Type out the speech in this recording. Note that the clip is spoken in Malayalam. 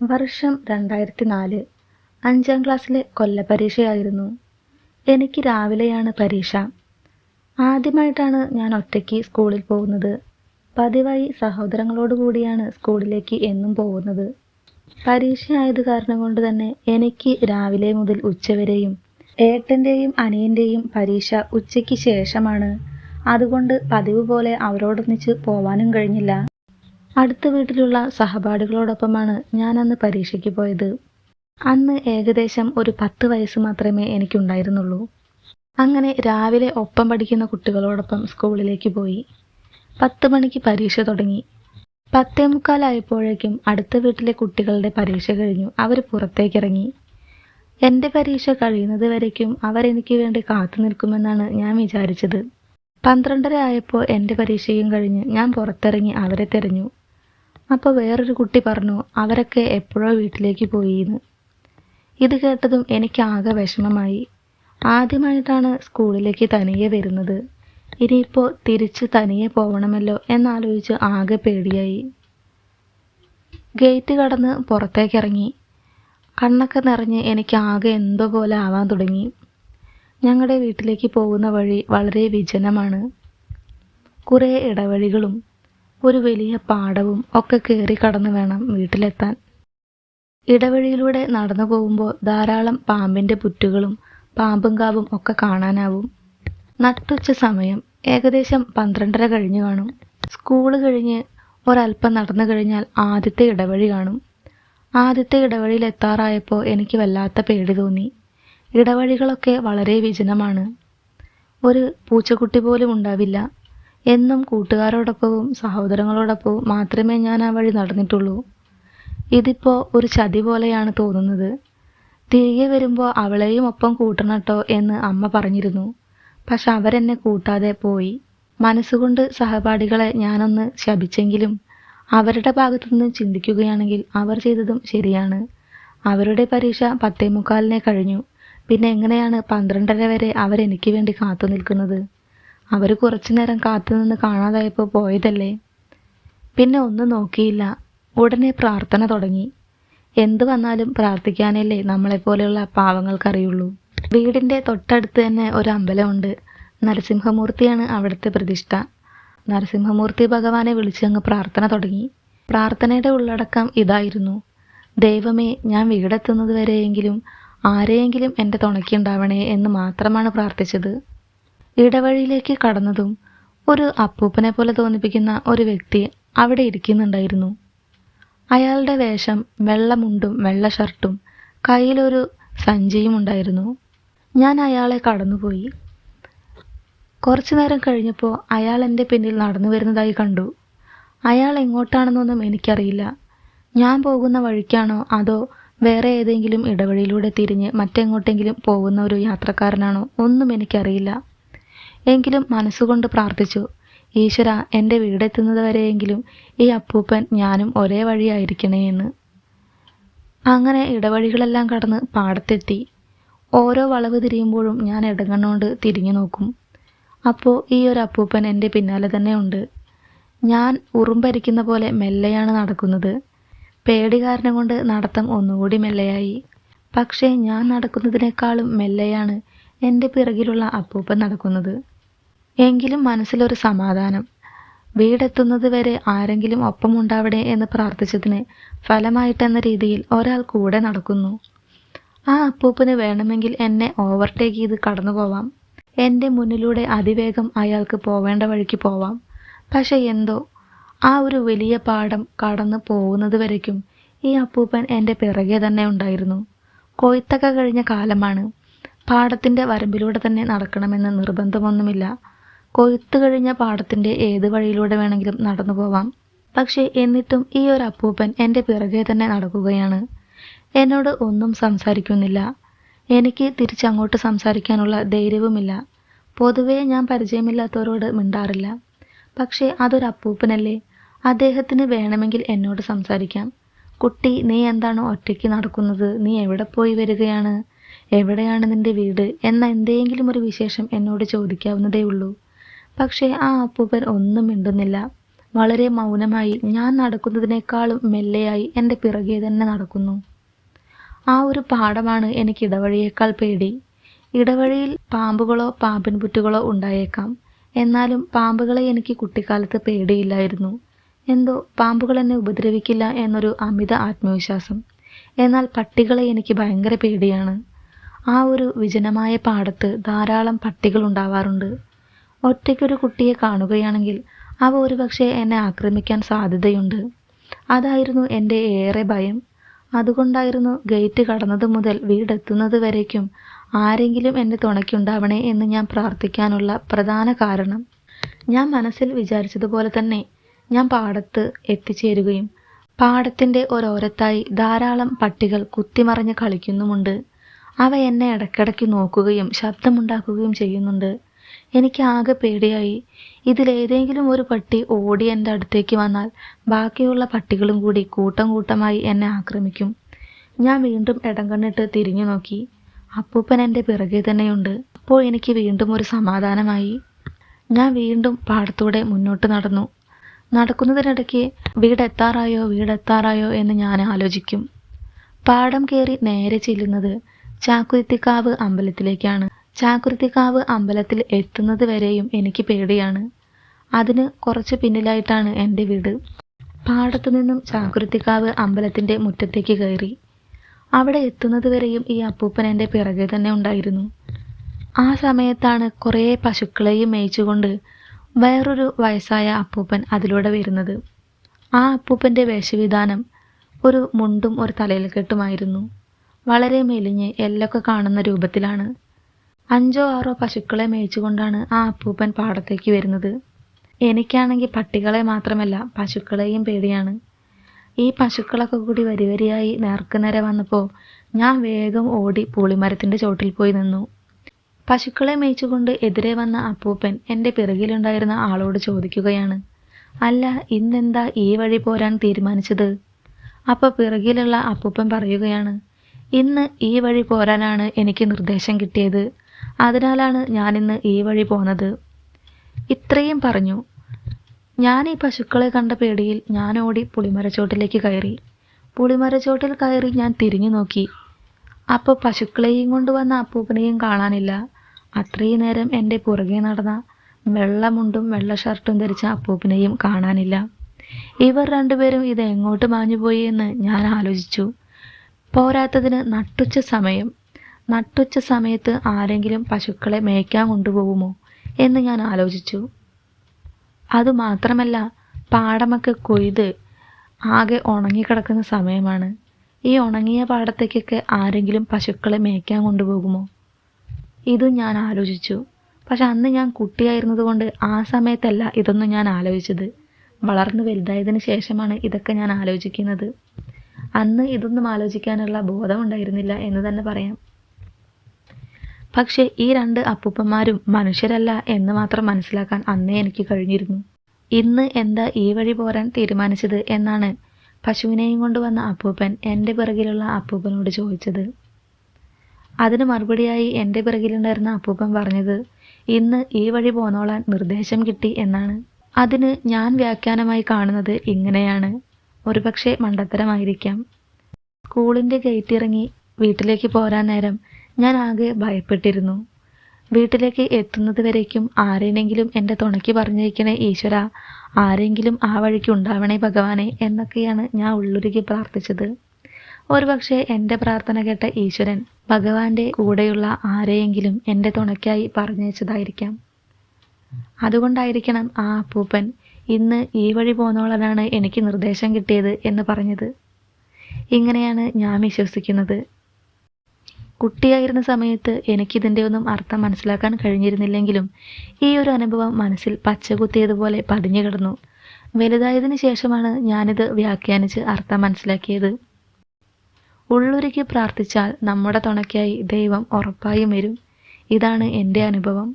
വർഷം രണ്ടായിരത്തി നാല് അഞ്ചാം ക്ലാസ്സിലെ കൊല്ലപരീക്ഷയായിരുന്നു. എനിക്ക് രാവിലെയാണ് പരീക്ഷ. ആദ്യമായിട്ടാണ് ഞാൻ ഒറ്റയ്ക്ക് സ്കൂളിൽ പോകുന്നത്. പതിവായി സഹോദരങ്ങളോട് കൂടിയാണ് സ്കൂളിലേക്ക് എന്നും പോകുന്നത്. പരീക്ഷ ആയത് കാരണം കൊണ്ട് തന്നെ എനിക്ക് രാവിലെ മുതൽ ഉച്ചവരെയും ഏട്ടന്റെയും അനിയന്റെയും പരീക്ഷ ഉച്ചയ്ക്ക് ശേഷമാണ്. അതുകൊണ്ട് പതിവ് പോലെ അവരോടൊന്നിച്ച് പോവാനും കഴിഞ്ഞില്ല. അടുത്ത വീട്ടിലുള്ള സഹപാഠികളോടൊപ്പമാണ് ഞാൻ അന്ന് പരീക്ഷയ്ക്ക് പോയത്. അന്ന് ഏകദേശം ഒരു പത്ത് വയസ്സ് മാത്രമേ എനിക്കുണ്ടായിരുന്നുള്ളൂ. അങ്ങനെ രാവിലെ ഒപ്പം പഠിക്കുന്ന കുട്ടികളോടൊപ്പം സ്കൂളിലേക്ക് പോയി. പത്ത് മണിക്ക് പരീക്ഷ തുടങ്ങി. പത്തേ മുക്കാലായപ്പോഴേക്കും അടുത്ത വീട്ടിലെ കുട്ടികളുടെ പരീക്ഷ കഴിഞ്ഞു. അവർ പുറത്തേക്കിറങ്ങി. എന്റെ പരീക്ഷ കഴിയുന്നത് വരയ്ക്കും അവരെനിക്ക് വേണ്ടി കാത്തു നിൽക്കുമെന്നാണ് ഞാൻ വിചാരിച്ചത്. പന്ത്രണ്ടര ആയപ്പോൾ എന്റെ പരീക്ഷയും കഴിഞ്ഞ് ഞാൻ പുറത്തിറങ്ങി അവരെ തിരഞ്ഞു. അപ്പോൾ വേറൊരു കുട്ടി പറഞ്ഞു അവരൊക്കെ എപ്പോഴോ വീട്ടിലേക്ക് പോയിന്ന്. ഇത് കേട്ടതും എനിക്ക് ആകെ വിഷമമായി. ആദ്യമായിട്ടാണ് സ്കൂളിലേക്ക് തനിയെ വരുന്നത്. ഇനിയിപ്പോൾ തിരിച്ച് തനിയെ പോകണമല്ലോ എന്നാലോചിച്ച് ആകെ പേടിയായി. ഗേറ്റ് കടന്ന് പുറത്തേക്കിറങ്ങി. കണ്ണൊക്കെ നിറഞ്ഞ് എനിക്ക് ആകെ എന്തോ പോലെ ആവാൻ തുടങ്ങി. ഞങ്ങളുടെ വീട്ടിലേക്ക് പോകുന്ന വഴി വളരെ വിജനമാണ്. കുറേ ഇടവഴികളും ഒരു വലിയ പാടവും ഒക്കെ കയറി കടന്നു വേണം വീട്ടിലെത്താൻ. ഇടവഴിയിലൂടെ നടന്നു പോകുമ്പോൾ ധാരാളം പാമ്പിന്റെ പുറ്റുകളും പാമ്പും കാവും ഒക്കെ കാണാനാവും. നട്ടുച്ച സമയം ഏകദേശം പന്ത്രണ്ടര കഴിഞ്ഞു കാണും. സ്കൂൾ കഴിഞ്ഞ് ഒരല്പം നടന്നു കഴിഞ്ഞാൽ ആദ്യത്തെ ഇടവഴി കാണും. ആദ്യത്തെ ഇടവഴിയിൽ എത്താറായപ്പോൾ എനിക്ക് വല്ലാത്ത പേടി തോന്നി. ഇടവഴികളൊക്കെ വളരെ വിജനമാണ്. ഒരു പൂച്ചക്കുട്ടി പോലും ഉണ്ടാവില്ല. എന്നും കൂട്ടുകാരോടൊപ്പവും സഹോദരങ്ങളോടൊപ്പവും മാത്രമേ ഞാൻ ആ വഴി നടന്നിട്ടുള്ളൂ. ഇതിപ്പോൾ ഒരു ചതി പോലെയാണ് തോന്നുന്നത്. തിരികെ വരുമ്പോൾ അവളെയും ഒപ്പം കൂട്ടണട്ടോ എന്ന് അമ്മ പറഞ്ഞിരുന്നു. പക്ഷെ അവരെന്നെ കൂട്ടാതെ പോയി. മനസ്സുകൊണ്ട് സഹപാഠികളെ ഞാനൊന്ന് ശപിച്ചെങ്കിലും അവരുടെ ഭാഗത്തുനിന്ന് ചിന്തിക്കുകയാണെങ്കിൽ അവർ ചെയ്തതും ശരിയാണ്. അവരുടെ പരീക്ഷ പത്തേ മുക്കാലിനെ കഴിഞ്ഞു. പിന്നെ എങ്ങനെയാണ് പന്ത്രണ്ടര വരെ അവരെനിക്ക് വേണ്ടി കാത്തു നിൽക്കുന്നത് അവർ കുറച്ചു നേരം കാത്തുനിന്ന് കാണാതായപ്പോൾ പോയതല്ലേ? പിന്നെ ഒന്നും നോക്കിയില്ല. ഉടനെ പ്രാർത്ഥന തുടങ്ങി. എന്തു വന്നാലും പ്രാർത്ഥിക്കാനല്ലേ നമ്മളെപ്പോലെയുള്ള പാവങ്ങൾക്കറിയുള്ളൂ. വീടിന്റെ തൊട്ടടുത്ത് തന്നെ ഒരു അമ്പലമുണ്ട്. നരസിംഹമൂർത്തിയാണ് അവിടുത്തെ പ്രതിഷ്ഠ. നരസിംഹമൂർത്തി ഭഗവാനെ വിളിച്ചങ്ങ് പ്രാർത്ഥന തുടങ്ങി. പ്രാർത്ഥനയുടെ ഉള്ളടക്കം ഇതായിരുന്നു. ദൈവമേ ഞാൻ വീടെത്തുന്നത് വരെയെങ്കിലും ആരെയെങ്കിലും എന്റെ തുണയ്ക്കുണ്ടാവണേ എന്ന് മാത്രമാണ് പ്രാർത്ഥിച്ചത്. ഇടവഴിയിലേക്ക് കടന്നതും ഒരു അപ്പൂപ്പനെ പോലെ തോന്നിപ്പിക്കുന്ന ഒരു വ്യക്തി അവിടെ ഇരിക്കുന്നുണ്ടായിരുന്നു. അയാളുടെ വേഷം വെള്ളമുണ്ടും വെള്ള ഷർട്ടും കയ്യിലൊരു സഞ്ചിയും ഉണ്ടായിരുന്നു. ഞാൻ അയാളെ കടന്നുപോയി. കുറച്ചു നേരം കഴിഞ്ഞപ്പോൾ അയാൾ എന്റെ പിന്നിൽ നടന്നു വരുന്നതായി കണ്ടു. അയാൾ എങ്ങോട്ടാണെന്നൊന്നും എനിക്കറിയില്ല. ഞാൻ പോകുന്ന വഴിക്കാണോ അതോ വേറെ ഏതെങ്കിലും ഇടവഴിയിലൂടെ തിരിഞ്ഞ് മറ്റെങ്ങോട്ടെങ്കിലും പോകുന്ന ഒരു യാത്രക്കാരനാണോ ഒന്നും എനിക്കറിയില്ല. എങ്കിലും മനസ്സുകൊണ്ട് പ്രാർത്ഥിച്ചു ഈശ്വര എന്റെ വീടെത്തുന്നത് വരെയെങ്കിലും ഈ അപ്പൂപ്പൻ ഞാനും ഒരേ വഴിയായിരിക്കണേ എന്ന്. അങ്ങനെ ഇടവഴികളെല്ലാം കടന്ന് പാടത്തെത്തി. ഓരോ വളവ് തിരിയുമ്പോഴും ഞാൻ ഇടങ്ങണ്ണോണ്ട് തിരിഞ്ഞു നോക്കും. അപ്പോൾ ഈ ഒരു അപ്പൂപ്പൻ എന്റെ പിന്നാലെ തന്നെ ഉണ്ട്. ഞാൻ ഉറുമ്പരിക്കുന്ന പോലെ മെല്ലെയാണ് നടക്കുന്നത്. പേടി കാരണം കൊണ്ട് നടത്തം ഒന്നുകൂടി മെല്ലെയായി. പക്ഷേ ഞാൻ നടക്കുന്നതിനേക്കാളും മെല്ലെയാണ് എന്റെ പിറകിലുള്ള അപ്പൂപ്പൻ നടക്കുന്നത്. എങ്കിലും മനസ്സിലൊരു സമാധാനം. വീടെത്തുന്നത് വരെ ആരെങ്കിലും ഒപ്പമുണ്ടാവടെ എന്ന് പ്രാർത്ഥിച്ചതിന് ഫലമായിട്ടെന്ന രീതിയിൽ ഒരാൾ കൂടെ നടക്കുന്നു. ആ അപ്പൂപ്പന് വേണമെങ്കിൽ എന്നെ ഓവർടേക്ക് ചെയ്ത് കടന്നു പോവാം. എന്റെ മുന്നിലൂടെ അതിവേഗം അയാൾക്ക് പോവേണ്ട വഴിക്ക് പോവാം. പക്ഷെ എന്തോ ആ ഒരു വലിയ പാടം കടന്നു പോകുന്നത് വരയ്ക്കും ഈ അപ്പൂപ്പൻ എന്റെ പിറകെ തന്നെ ഉണ്ടായിരുന്നു. കൊയ്ത്തൊക്കെ കഴിഞ്ഞ കാലമാണ്. പാടത്തിന്റെ വരമ്പിലൂടെ തന്നെ നടക്കണമെന്ന് നിർബന്ധമൊന്നുമില്ല. കൊയ്ത്ത് കഴിഞ്ഞ പാടത്തിന്റെ ഏത് വഴിയിലൂടെ വേണമെങ്കിലും നടന്നു പോവാം. പക്ഷേ എന്നിട്ടും ഈ ഒരു അപ്പൂപ്പൻ എന്റെ പിറകെ തന്നെ നടക്കുകയാണ്. എന്നോട് ഒന്നും സംസാരിക്കുന്നില്ല. എനിക്ക് തിരിച്ചങ്ങോട്ട് സംസാരിക്കാനുള്ള ധൈര്യവുമില്ല. പൊതുവേ ഞാൻ പരിചയമില്ലാത്തവരോട് മിണ്ടാറില്ല. പക്ഷേ അതൊരു അപ്പൂപ്പനല്ലേ? അദ്ദേഹത്തിന് വേണമെങ്കിൽ എന്നോട് സംസാരിക്കാം. കുട്ടി നീ എന്താണ് ഒറ്റയ്ക്ക് നടക്കുന്നത്? നീ എവിടെ പോയി വരികയാണ്? എവിടെയാണ് നിന്റെ വീട്? എന്ന എന്തെങ്കിലും ഒരു വിശേഷം എന്നോട് ചോദിക്കാവുന്നതേ ഉള്ളൂ പക്ഷേ ആ അപ്പൂപ്പൻ ഒന്നും മിണ്ടുന്നില്ല. വളരെ മൗനമായി ഞാൻ നടക്കുന്നതിനേക്കാളും മെല്ലെയായി എന്റെ പിറകെ തന്നെ നടക്കുന്നു. ആ ഒരു പാടമാണ് എനിക്ക് ഇടവഴിയേക്കാൾ പേടി. ഇടവഴിയിൽ പാമ്പുകളോ പാമ്പിൻ പുറ്റുകളോ ഉണ്ടായേക്കാം. എന്നാലും പാമ്പുകളെ എനിക്ക് കുട്ടിക്കാലത്ത് പേടിയില്ലായിരുന്നു. എന്തോ പാമ്പുകൾ എന്നെ ഉപദ്രവിക്കില്ല എന്നൊരു അമിത ആത്മവിശ്വാസം. എന്നാൽ പട്ടികളെ എനിക്ക് ഭയങ്കര പേടിയാണ്. ആ ഒരു വിജനമായ പാടത്ത് ധാരാളം പട്ടികൾ ഉണ്ടാവാറുണ്ട്. ഒറ്റയ്ക്കൊരു കുട്ടിയെ കാണുകയാണെങ്കിൽ അവ ഒരുപക്ഷെ എന്നെ ആക്രമിക്കാൻ സാധ്യതയുണ്ട്. അതായിരുന്നു എന്റെ ഏറെ ഭയം. അതുകൊണ്ടായിരുന്നു ഗേറ്റ് കടന്നത് മുതൽ വീടെത്തുന്നത് വരേക്കും ആരെങ്കിലും എന്റെ തുണയ്ക്കുണ്ടാവണേ എന്ന് ഞാൻ പ്രാർത്ഥിക്കാനുള്ള പ്രധാന കാരണം. ഞാൻ മനസ്സിൽ വിചാരിച്ചതുപോലെ തന്നെ ഞാൻ പാടത്ത് എത്തിച്ചേരുകയും പാടത്തിന്റെ ഒരോരത്തായി ധാരാളം പട്ടികൾ കുത്തിമറിഞ്ഞ് കളിക്കുന്നുമുണ്ട്. അവ എന്നെ ഇടയ്ക്കിടയ്ക്ക് നോക്കുകയും ശബ്ദമുണ്ടാക്കുകയും ചെയ്യുന്നുണ്ട്. എനിക്ക് ആകെ പേടിയായി. ഇതിലേതെങ്കിലും ഒരു പട്ടി ഓടി എന്റെ അടുത്തേക്ക് വന്നാൽ ബാക്കിയുള്ള പട്ടികളും കൂടി കൂട്ടം കൂട്ടമായി എന്നെ ആക്രമിക്കും. ഞാൻ വീണ്ടും ഇടം കണ്ണിട്ട് തിരിഞ്ഞു നോക്കി. അപ്പൂപ്പൻ എന്റെ പിറകെ തന്നെയുണ്ട്. അപ്പോൾ എനിക്ക് വീണ്ടും ഒരു സമാധാനമായി. ഞാൻ വീണ്ടും പാടത്തൂടെ മുന്നോട്ട് നടന്നു. നടക്കുന്നതിനിടയ്ക്ക് വീടെത്താറായോ വീടെത്താറായോ എന്ന് ഞാൻ ആലോചിക്കും. പാടം കയറി നേരെ ചെല്ലുന്നത് ചാക്കുരുത്തിക്കാവ് അമ്പലത്തിലേക്കാണ്. ചാക്കുരുത്തിക്കാവ് അമ്പലത്തിൽ എത്തുന്നത് വരെയും എനിക്ക് പേടിയാണ്. അതിന് കുറച്ച് പിന്നിലായിട്ടാണ് എന്റെ വീട്. പാടത്തു നിന്നും ചാക്കുരുത്തിക്കാവ് അമ്പലത്തിന്റെ മുറ്റത്തേക്ക് കയറി. അവിടെ എത്തുന്നത് വരെയും ഈ അപ്പൂപ്പൻ എന്റെ പിറകെ തന്നെ ഉണ്ടായിരുന്നു. ആ സമയത്താണ് കുറേ പശുക്കളെയും മേയിച്ചുകൊണ്ട് വേറൊരു വയസ്സായ അപ്പൂപ്പൻ അതിലൂടെ വരുന്നത്. ആ അപ്പൂപ്പന്റെ വേഷവിധാനം ഒരു മുണ്ടും ഒരു തലയിൽ കെട്ടുമായിരുന്നു വളരെ മെലിഞ്ഞ് എല്ലൊക്കെ കാണുന്ന രൂപത്തിലാണ്. അഞ്ചോ ആറോ പശുക്കളെ മേയിച്ചുകൊണ്ടാണ് ആ അപ്പൂപ്പൻ പാടത്തേക്ക് വരുന്നത്. എനിക്കാണെങ്കിൽ പട്ടികളെ മാത്രമല്ല പശുക്കളെയും പേടിയാണ്. ഈ പശുക്കളൊക്കെ കൂടി വരിവരിയായി നേർക്കുനേരെ വന്നപ്പോൾ ഞാൻ വേഗം ഓടി പൂളിമരത്തിന്റെ ചോട്ടിൽ പോയി നിന്നു. പശുക്കളെ മേയിച്ചുകൊണ്ട് എതിരെ വന്ന അപ്പൂപ്പൻ എന്റെ പിറകിലുണ്ടായിരുന്ന ആളോട് ചോദിക്കുകയാണ് അല്ല ഇന്നെന്താ ഈ വഴി പോരാൻ തീരുമാനിച്ചത്? അപ്പോൾ പിറകിലുള്ള അപ്പൂപ്പൻ പറയുകയാണ് ഇന്ന് ഈ വഴി പോരാനാണ് എനിക്ക് നിർദ്ദേശം കിട്ടിയത്. അതിനാലാണ് ഞാനിന്ന് ഈ വഴി പോന്നത്. ഇത്രയും പറഞ്ഞു. ഞാൻ ഈ പശുക്കളെ കണ്ട പേടിയിൽ ഞാൻ ഓടി പുളിമരച്ചോട്ടിലേക്ക് കയറി. പുളിമരച്ചോട്ടിൽ കയറി ഞാൻ തിരിഞ്ഞു നോക്കി. അപ്പോൾ പശുക്കളെയും കൊണ്ടുവന്ന അപ്പൂപ്പനെയും കാണാനില്ല. അത്രയും നേരം എന്റെ പുറകെ നടന്ന വെള്ളമുണ്ടും വെള്ള ഷർട്ടും ധരിച്ച അപ്പൂപ്പനെയും കാണാനില്ല. ഇവർ രണ്ടുപേരും ഇത് എങ്ങോട്ട് മാഞ്ഞുപോയി എന്ന് ഞാൻ ആലോചിച്ചു. പോരാത്തതിന് നട്ടുച്ച സമയം. നട്ടുച്ച സമയത്ത് ആരെങ്കിലും പശുക്കളെ മേയ്ക്കാൻ കൊണ്ടുപോകുമോ എന്ന് ഞാൻ ആലോചിച്ചു. അതുമാത്രമല്ല പാടമൊക്കെ കൊയ്ത് ആകെ ഉണങ്ങിക്കിടക്കുന്ന സമയമാണ്. ഈ ഉണങ്ങിയ പാടത്തേക്കൊക്കെ ആരെങ്കിലും പശുക്കളെ മേയ്ക്കാൻ കൊണ്ടുപോകുമോ? ഇതും ഞാൻ ആലോചിച്ചു. പക്ഷെ അന്ന് ഞാൻ കുട്ടിയായിരുന്നതുകൊണ്ട് ആ സമയത്തല്ല ഇതൊന്നും ഞാൻ ആലോചിച്ചത്. വളർന്നു വലുതായതിനു ശേഷമാണ് ഇതൊക്കെ ഞാൻ ആലോചിക്കുന്നത്. അന്ന് ഇതൊന്നും ആലോചിക്കാനുള്ള ബോധമുണ്ടായിരുന്നില്ല എന്ന് തന്നെ പറയാം. പക്ഷേ ഈ രണ്ട് അപ്പൂപ്പന്മാരും മനുഷ്യരല്ല എന്ന് മാത്രം മനസ്സിലാക്കാൻ അന്നേ എനിക്ക് കഴിഞ്ഞിരുന്നു. ഇന്ന് എന്താ ഈ വഴി പോരാൻ തീരുമാനിച്ചത് എന്നാണ് പശുവിനെയും കൊണ്ടുവന്ന അപ്പൂപ്പൻ എന്റെ പിറകിലുള്ള അപ്പൂപ്പനോട് ചോദിച്ചത്. അതിന് മറുപടിയായി എന്റെ പിറകിലുണ്ടായിരുന്ന അപ്പൂപ്പൻ പറഞ്ഞത് ഇന്ന് ഈ വഴി പോന്നോളാൻ നിർദ്ദേശം കിട്ടി എന്നാണ്. അതിന് ഞാൻ വ്യാഖ്യാനമായി കാണുന്നത് ഇങ്ങനെയാണ്. ഒരുപക്ഷെ മണ്ടത്തരമായിരിക്കാം. സ്കൂളിന്റെ ഗേറ്റ് ഇറങ്ങി വീട്ടിലേക്ക് പോരാൻ നേരം ഞാൻ ആകെ ഭയപ്പെട്ടിരുന്നു. വീട്ടിലേക്ക് എത്തുന്നത് വരേക്കും ആരെയെങ്കിലും എന്റെ തുണയ്ക്ക് പറഞ്ഞേക്കണേ ഈശ്വര. ആരെങ്കിലും ആ വഴിക്ക് ഉണ്ടാവണേ ഭഗവാനെ എന്നൊക്കെയാണ് ഞാൻ ഉള്ളുരുകി പ്രാർത്ഥിച്ചത്. ഒരുപക്ഷെ എന്റെ പ്രാർത്ഥന കേട്ട ഈശ്വരൻ ഭഗവാന്റെ കൂടെയുള്ള ആരെയെങ്കിലും എന്റെ തുണയ്ക്കായി പറഞ്ഞയച്ചതായിരിക്കാം. അതുകൊണ്ടായിരിക്കണം ആ അപ്പൂപ്പൻ ഇന്ന് ഈ വഴി പോന്നോളനാണ് എനിക്ക് നിർദ്ദേശം കിട്ടിയത് എന്ന് പറഞ്ഞത്. ഇങ്ങനെയാണ് ഞാൻ വിശ്വസിക്കുന്നത്. കുട്ടിയായിരുന്ന സമയത്ത് എനിക്കിതിന്റെ ഒന്നും അർത്ഥം മനസ്സിലാക്കാൻ കഴിഞ്ഞിരുന്നില്ലെങ്കിലും ഈ ഒരു അനുഭവം മനസ്സിൽ പച്ചകുത്തിയതുപോലെ പതിഞ്ഞു കിടന്നു. വലുതായതിനു ശേഷമാണ് ഞാനിത് വ്യാഖ്യാനിച്ച് അർത്ഥം മനസ്സിലാക്കിയത്. ഉള്ളൊരുക്കി പ്രാർത്ഥിച്ചാൽ നമ്മുടെ തുണയ്ക്കായി ദൈവം ഉറപ്പായും വരും. ഇതാണ് എന്റെ അനുഭവം.